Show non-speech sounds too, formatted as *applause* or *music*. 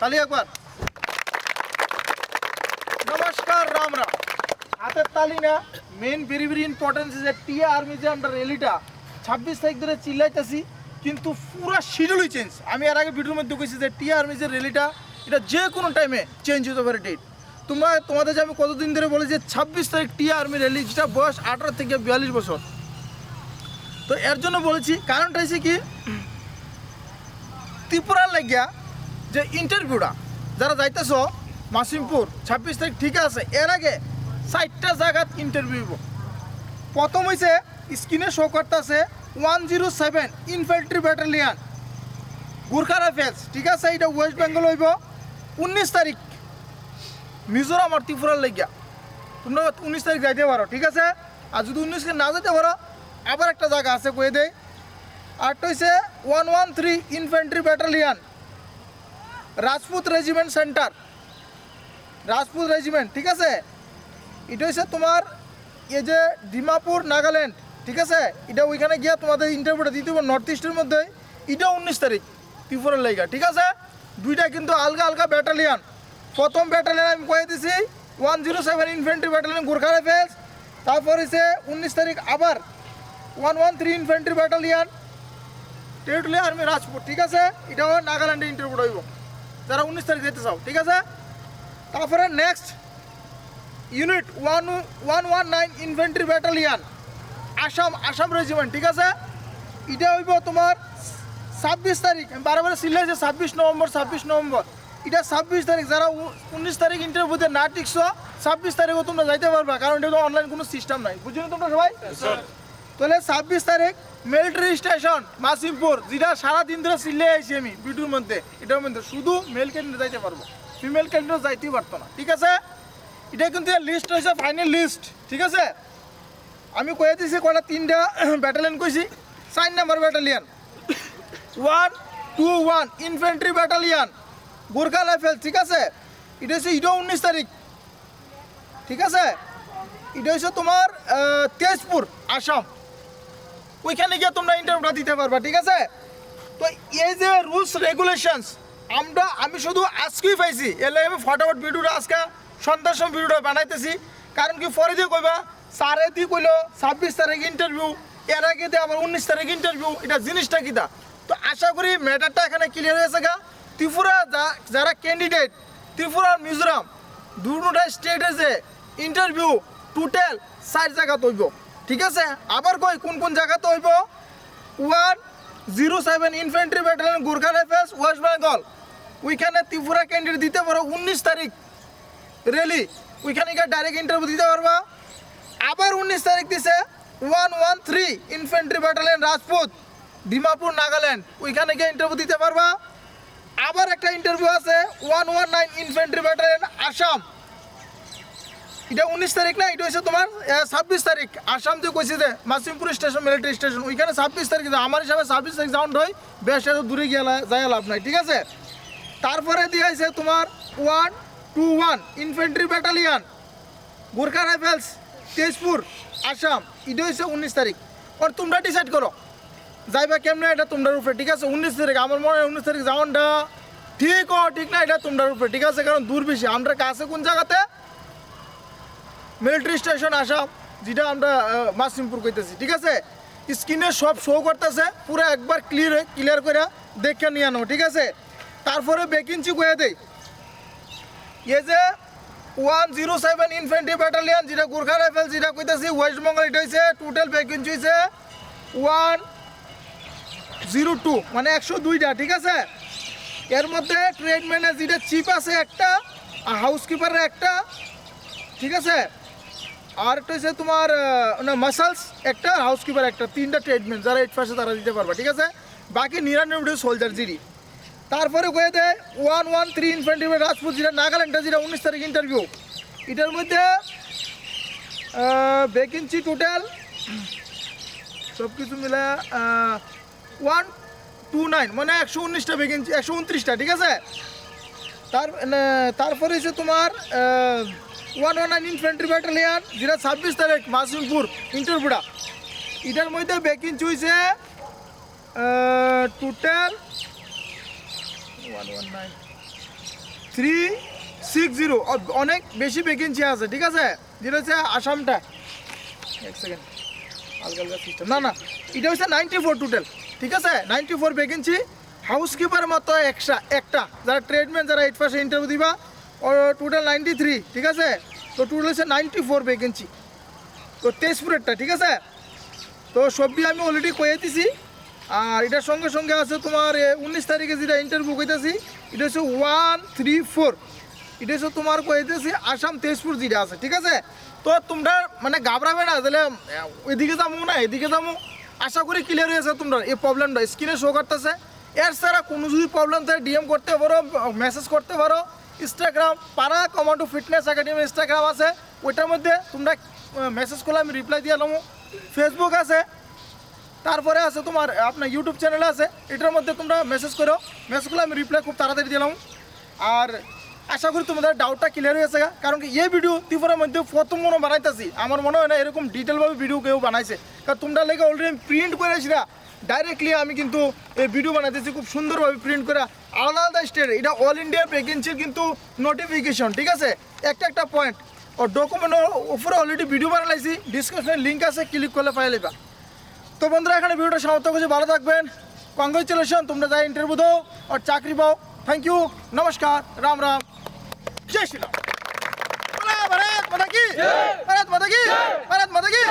তালি একবার। নমস্কার, রাম রাম। হাতের তালি না মেন ভেরি ভেরি ইম্পর্টেন্স যে টিয়া আর্মি যে আমরা র্যালিটা ছাব্বিশ তারিখ ধরে চিল্লাইতেছি, কিন্তু পুরো শিডিউলই চেঞ্জ আমি এর আগে ভিডিওর মধ্যে কইছি যে টিয়া আর্মি যে র্যালিটা এটা যে কোনো টাইমে চেঞ্জ হতে পারে ডেট তোমরা, তোমাদের যে আমি কতদিন ধরে বলি যে ছাব্বিশ তারিখ টিয়া আর্মি র্যালি যেটা বয়স আঠারো থেকে বিয়াল্লিশ বছর। তো এর জন্য বলেছি, কারণটা হয়েছে কি, ত্রিপুরার লাগিয়া যে ইন্টারভিউটা যারা যাইতেছ, মাসিমপুর, ছাব্বিশ তারিখ ঠিক আছে, এর আগে চারটা জায়গাত ইন্টারভিউ প্রথম হয়েছে স্ক্রিনে শো করতেছে one zero seven infantry battalion Gorkha rifles ঠিক আছে এটা ওয়েস্ট বেঙ্গল হইব, উনিশ তারিখ, মিজোরাম আর ত্রিপুরার লাগিয়া। তোমরা উনিশ তারিখ যাইতে পারো, ঠিক আছে? আর যদি উনিশকে না যেতে পারো, আবার একটা জায়গা আছে কয়ে দেয় আরটা হচ্ছে one one three infantry battalion Rajput regiment centre Rajput regiment ঠিক আছে? এটা হচ্ছে তোমার এই যে ডিমাপুর নাগাল্যান্ড, ঠিক আছে? এটা ওইখানে গিয়া তোমাদের ইন্টারভিউটা দিতে হবে নর্থ ইস্টের মধ্যে। এটা উনিশ তারিখ ত্রিপুরার লাইগা ঠিক আছে? দুইটা কিন্তু আলগা আলগা ব্যাটালিয়ান প্রথম ব্যাটালিয়ান আমি কয়ে দিছি one zero seven infantry battalion Gorkha rifles তারপর হচ্ছে উনিশ তারিখ আবার one one three infantry battalion territory army Rajput ঠিক আছে? এটা এটাও নাগাল্যান্ডে ইন্টারভিউ হইব। যারা উনিশ তারিখ যেতে চাও ঠিক আছে? তারপরে next unit one one one nine infantry battalion Assam Assam regiment ঠিক আছে? এটা হইব তোমার ছাব্বিশ তারিখ আমি বারে বারে সিলেছে ছাব্বিশ নভেম্বর ছাব্বিশ নভেম্বর। এটা ছাব্বিশ তারিখ যারা উনিশ তারিখ ইন্টারভিউতে না টিকছো ছাব্বিশ তারিখও তোমরা যাইতে পারবা কারণ এটা অনলাইন কোনো সিস্টেম নাই। বুঝলি তোমরা সবাই? তাহলে ছাব্বিশ তারিখ মিলিটারি স্টেশন, মাসিমপুর, যেটা সারাদিন ধরে সিলে আইছি আমি, ভিডিওর মধ্যে, এটার মধ্যে। শুধু মেল ক্যান্ডিডেট যাইতে পারব। ফিমেল ক্যান্ডিডেট যাইতেই পারতো না, ঠিক আছে? এটা কিন্তু লিস্ট হয়েছে ফাইনাল লিস্ট ঠিক আছে? আমি কয়ে দিছি কটা তিনটা *coughs* ব্যাটালিয়ন কইছি? চার number battalion one two one infantry battalion Gorkha rifle ঠিক আছে? এটা হচ্ছে এটা উনিশ তারিখ। ঠিক আছে? এটা হচ্ছে তোমার তেজপুর, আসাম। ওইখানে গিয়ে তোমরা ইন্টারভিউটা দিতে পারবা, ঠিক আছে? তো এই যে রুলস রেগুলেশনস আমরা, আমি শুধু আজকেই পাইছি। এলে আমি ফটাফট ভিডিওটা আজকে সন্ধ্যার সময় ভিডিওটা বানাইতেছি। কারণ কি পরে দিয়ে কইবা সারে দিয়ে কইলো, ছাব্বিশ তারিখ ইন্টারভিউ এর আগে দিয়ে আবার উনিশ তারিখ ইন্টারভিউ এটা জিনিসটা কিটা তো আশা করি ম্যাটারটা এখানে ক্লিয়ার হয়েছে গা। ত্রিপুরা যারা ক্যান্ডিডেট ত্রিপুরা আর মিজোরাম, দুটা স্টেটে যে ইন্টারভিউ টোটাল চার জায়গা তৈব। ঠিক আছে? আবার কই, কোন কোন জায়গা হইব? One zero seven infantry battalion Gorkha rifles West Bengal. ওইখানে ত্রিপুরা ক্যান্ডিডেট দিতে পারো, উনিশ তারিখ। রেলি ওইখানে গিয়ে ডাইরেক্ট ইন্টারভিউ দিতে পারবা। আবার উনিশ তারিখ দিছে one one three infantry battalion, Rajput, Dimapur, Nagaland. ওইখানে গিয়ে ইন্টারভিউ দিতে পারবা। আবার একটা ইন্টারভিউ আছে, one one nine infantry battalion, Assam. এটা উনিশ তারিখ না, এটা হচ্ছে তোমার ছাব্বিশ তারিখ। আসাম যে কইছে যে মাসিমপুর স্টেশন, মিলিটারি স্টেশন, ওইখানে ছাব্বিশ তারিখ। আমার হিসাবে ছাব্বিশ তারিখ যাওয়ান হয়, বেশ এত দূরে গিয়ে যায় লাভ নাই, ঠিক আছে? তারপরে দিয়েছে তোমার one two one infantry battalion Gorkha rifles Tezpur, Assam, এটা হচ্ছে উনিশ তারিখ। আর তোমরা ডিসাইড করো, যাইবা কেমনে এটা তোমরার উপরে, ঠিক আছে? উনিশ তারিখ, আমার মনে হয় উনিশ তারিখ যাওয়ানটা ঠিক ও ঠিক না, এটা তোমরার উপরে, ঠিক আছে? কারণ দূর বেশি আমরা কাছে কোন জায়গাতে মিলিটারি স্টেশন আসাম যেটা আমরা মাসিমপুর কইতেছি, ঠিক আছে? স্ক্রিনে সব শো করতেছে, পুরো একবার ক্লিয়ার ক্লিয়ার করে দেখে নিয়ে আনো, ঠিক আছে? তারপরে ভ্যাকেন্সি কয়ে দেয় এই যে one zero seven infantry battalion যেটা গোর্খা রাইফেল যেটা কইতেছি ওয়েস্ট বেঙ্গল এটা হয়েছে টোটাল ভ্যাকেন্সি হয়েছে ওয়ান জিরো টু মানে একশো দুইটা, ঠিক আছে? এর মধ্যে ট্রেডম্যানের যেটা চিপ আছে একটা, আর হাউসকিপারের একটা, ঠিক আছে? আর একটা হচ্ছে তোমার মাসালস একটা হাউসকিপার একটা, তিনটা ট্রেডম্যান যারা এইট পাশে তারা দিতে পারবে, ঠিক আছে? বাকি নিরানব্বই সোলজার জিরি। তারপরে কয়ে দেয় one one three infantry Rajput যেটা নাগাল্যান্ডটা যেটা উনিশ তারিখ ইন্টারভিউ এটার মধ্যে ভ্যাকেন্সি টোটাল সব কিছু মিলে ওয়ান টু নাইন মানে একশো উনিশটা ভ্যাকেন্সি একশো উনত্রিশটা, ঠিক আছে? তার, না- তারপরে হচ্ছে তোমার one one nine infantry battalion যেটা ছাব্বিশ তারিখ মাসিমপুর ইন্টারভিউটা এটার মধ্যে ভ্যাকেন্সি হয়েছে total one one nine. Three six zero অনেক বেশি ভ্যাকেন্সি আছে ঠিক আছে? যেটা হচ্ছে আসামটা। এক সেকেন্ড আলগা আলগা সিস্টেম না না এটা হচ্ছে নাইনটি ফোর টোটাল ঠিক আছে? নাইনটি ফোর ভ্যাকেন্সি হাউসকিপার মতো একটা একটা। যারা ট্রেডম্যান যারা এইট পাশে ইন্টারভিউ দিবা টোটাল নাইনটি থ্রি ঠিক আছে? তো টোটাল হচ্ছে নাইনটি ফোর ভ্যাকেন্সি তো তেজপুরেরটা, ঠিক আছে? তো সবটি আমি অলরেডি কয়ে দিছি। আর এটার সঙ্গে সঙ্গে আছে তোমার উনিশ তারিখে যেটা ইন্টারভিউ কইতেছি, এটা হচ্ছে ওয়ান থ্রি ফোর এটা হচ্ছে তোমার কইতেছি আসাম তেজপুর যেটা আছে, ঠিক আছে? তো তোমরা মানে ঘাবড়াবে না, তাহলে এদিকে যাব না, এদিকে যাব আশা করি ক্লিয়ার হয়েছে তোমরা, এই প্রবলেমটা স্ক্রিনে শো করতেছে। এর ছাড়া কোনো যদি প্রবলেম থাকে ডিএম করতে পারো মেসেজ করতে পারো। ইনস্টাগ্রাম পাড়া কমান্ডো ফিটনেস একাডেমি ইনস্টাগ্রাম আছে। ওইটার মধ্যে তোমরা মেসেজ করলে আমি রিপ্লাই দিয়ে নেব ফেসবুক আছে। তারপরে আছে তোমার আপনার ইউটিউব চ্যানেল আছে। এটার মধ্যে তোমরা মেসেজ করো। মেসেজ করলে আমি রিপ্লাই খুব তাড়াতাড়ি দিলাম আর আশা করি তোমাদের ডাউটটা ক্লিয়ার হয়েছে কারণ কি, এই ভিডিও ত্রিপুরার মধ্যে প্রথম মনে বানাইতেছি। আমার মনে হয় না এরকম ডিটেলভাবে ভিডিও কেউ বানাইছে। কারণ তোমরা লেগে অলরেডি প্রিন্ট করেছি না ডাইরেক্টলি আমি কিন্তু এই ভিডিও বানাতেছি খুব সুন্দরভাবে প্রিন্ট করে আলাদা আলাদা স্টেট এটা অল ইন্ডিয়া ভ্যাকেন্সির কিন্তু নোটিফিকেশন ঠিক আছে? একটা একটা পয়েন্ট ও ডকুমেন্টের উপরে অলরেডি ভিডিও বানাইছি ডিসক্রিপশনে লিঙ্ক আছে ক্লিক করলে পাই লেবা তো বন্ধুরা এখানে ভিডিওটা সমাপ্ত করছি ভালো থাকবেন। কংগ্রেচুলেশন তোমরা যাই ইন্টারভিউ দাও আর চাকরি পাও। থ্যাংক ইউ নমস্কার রাম রাম। জয় শ্রীরাম। ভারত মাতা কি? ভারত মাতা কি? ভারত মাতা কি?